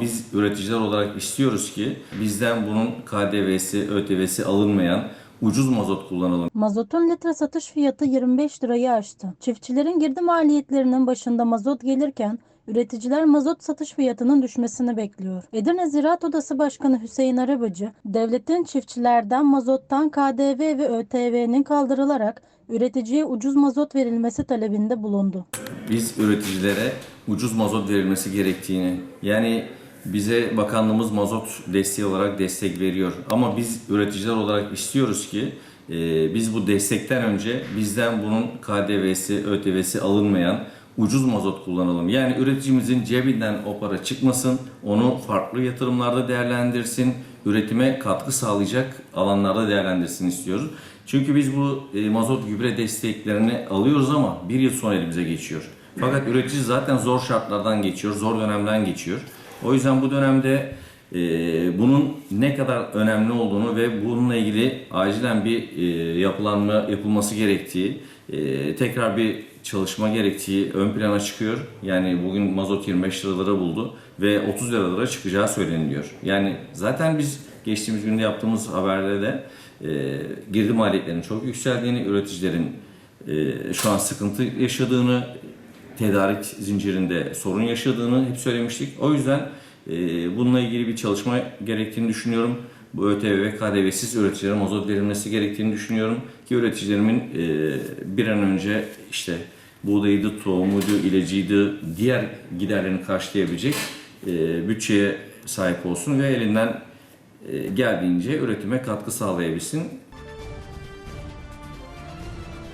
Biz üreticiler olarak istiyoruz ki bizden bunun KDV'si, ÖTV'si alınmayan ucuz mazot kullanalım. Mazotun litre satış fiyatı 25 lirayı aştı. Çiftçilerin girdi maliyetlerinin başında mazot gelirken üreticiler mazot satış fiyatının düşmesini bekliyor. Edirne Ziraat Odası Başkanı Hüseyin Arabacı, devletin çiftçilerden mazottan KDV ve ÖTV'nin kaldırılarak üreticiye ucuz mazot verilmesi talebinde bulundu. Biz üreticilere ucuz mazot verilmesi gerektiğini yani bize bakanlığımız mazot desteği olarak destek veriyor. Ama biz üreticiler olarak istiyoruz ki e, biz bu destekten önce bizden bunun KDV'si, ÖTV'si alınmayan ucuz mazot kullanalım. Yani üreticimizin cebinden o para çıkmasın, onu farklı yatırımlarda değerlendirsin, üretime katkı sağlayacak alanlarda değerlendirsin istiyoruz. Çünkü biz bu e, mazot gübre desteklerini alıyoruz ama bir yıl sonra elimize geçiyor. Fakat üretici zaten zor şartlardan geçiyor, zor dönemden geçiyor. O yüzden bu dönemde e, bunun ne kadar önemli olduğunu ve bununla ilgili acilen bir e, yapılanma yapılması gerektiği, e, tekrar bir çalışma gerektiği ön plana çıkıyor. Yani bugün mazot 25 liralara buldu ve 30 liralara çıkacağı söyleniliyor. Yani zaten biz geçtiğimiz günde yaptığımız haberde de e, girdi maliyetlerinin çok yükseldiğini, üreticilerin e, şu an sıkıntı yaşadığını, tedarik zincirinde sorun yaşadığını hep söylemiştik. O yüzden e, bununla ilgili bir çalışma gerektiğini düşünüyorum. Bu ÖTV ve KDV'siz üreticilere mazot verilmesi gerektiğini düşünüyorum ki üreticilerimin e, bir an önce işte buğdayıydı, tohumuydu, ilacıydı, diğer giderlerini karşılayabilecek e, bütçeye sahip olsun ve elinden e, geldiğince üretime katkı sağlayabilsin.